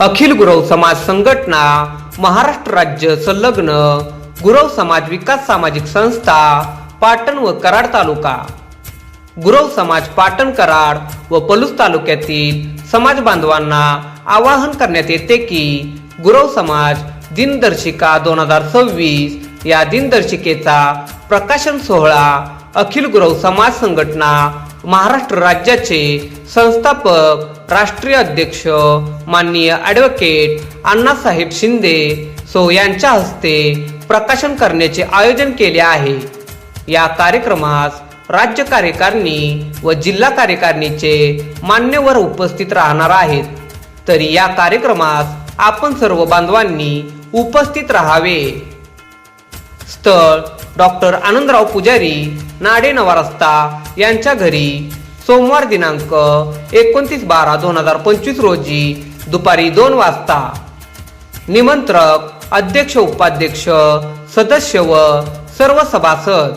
अखिल गुरव समाज संघटना महाराष्ट्र राज्य संलग्न गुरव समाज विकास सामाजिक संस्था पाटण व कराड तालुका. गुरव समाज पाटण कराड व पलूस तालुक्यातील समाज बांधवांना आवाहन करण्यात येते की गुरव समाज दिनदर्शिका दोन हजार सव्वीस या दिनदर्शिकेचा प्रकाशन सोहळा अखिल गुरव समाज संघटना महाराष्ट्र राज्याचे संस्थापक राष्ट्रीय अध्यक्ष माननीय ॲडव्होकेट अण्णासाहेब शिंदे सो यांच्या हस्ते प्रकाशन करण्याचे आयोजन केले आहे. या कार्यक्रमास राज्य कार्यकारिणी व जिल्हा कार्यकारिणीचे मान्यवर उपस्थित राहणार आहेत. तरी या कार्यक्रमास आपण सर्व बांधवांनी उपस्थित राहावे. स्थळ डॉक्टर आनंदराव पुजारी नाडे नवारस्ता यांच्या घरी सोमवार दिनांक एकोणतीस बारा दोन हजार पंचवीस रोजी दुपारी दोन वाजता. निमंत्रक अध्यक्ष उपाध्यक्ष सदस्य व सर्व सभासद